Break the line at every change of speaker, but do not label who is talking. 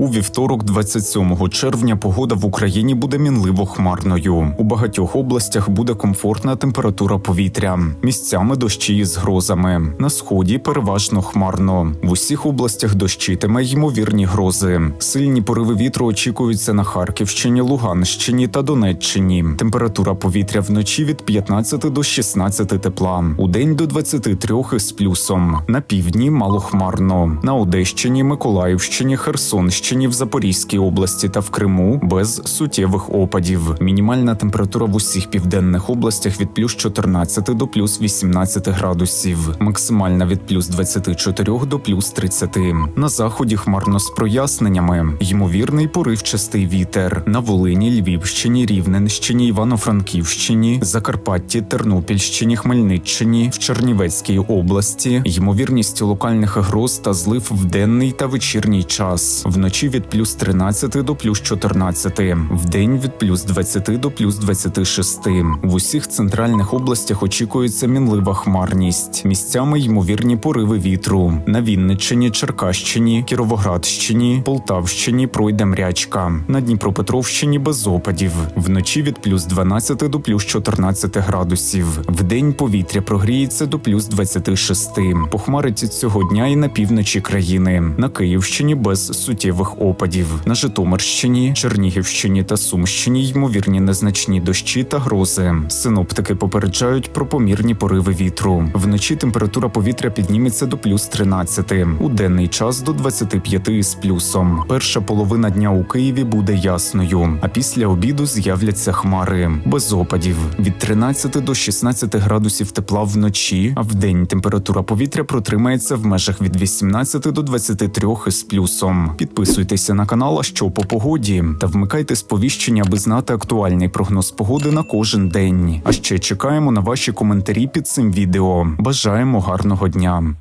У вівторок, 27 червня, погода в Україні буде мінливо хмарною. У багатьох областях буде комфортна температура повітря. Місцями дощі із грозами. На сході переважно хмарно. В усіх областях дощитиме ймовірні грози. Сильні пориви вітру очікуються на Харківщині, Луганщині та Донеччині. Температура повітря вночі від 15 до 16 тепла. У день до 23 із плюсом. На півдні малохмарно. На Одещині, Миколаївщині, Херсонщині, в Запорізькій області та в Криму без суттєвих опадів. Мінімальна температура в усіх південних областях від плюс 14 до плюс 18 градусів. Максимальна від плюс 24 до плюс 30. На заході хмарно з проясненнями. Ймовірний поривчастий вітер. На Волині, Львівщині, Рівненщині, Івано-Франківщині, Закарпатті, Тернопільщині, Хмельниччині, в Чернівецькій області. Ймовірність локальних гроз та злив в денний та вечірній час. Вночі від плюс 13 до плюс 14. Вдень від плюс 20 до плюс 26. В усіх центральних областях очікується мінлива хмарність. Місцями ймовірні пориви вітру. На Вінниччині, Черкащині, Кіровоградщині, Полтавщині пройде мрячка. На Дніпропетровщині без опадів. Вночі від плюс 12 до плюс 14 градусів. Вдень повітря прогріється до плюс 26. Похмариться цього дня і на півночі країни. На Київщині без суттєвих опадів. На Житомирщині, Чернігівщині та Сумщині ймовірні незначні дощі та грози. Синоптики попереджають про помірні пориви вітру. Вночі температура повітря підніметься до плюс 13, у денний час до 25 з плюсом. Перша половина дня у Києві буде ясною, а після обіду з'являться хмари без опадів від 13 до 16 градусів тепла вночі, а вдень температура повітря протримається в межах від 18 до 23 з плюсом. Підписуйтеся на канал, а що по погоді, та вмикайте сповіщення, аби знати актуальний прогноз погоди на кожен день. А ще чекаємо на ваші коментарі під цим відео. Бажаємо гарного дня.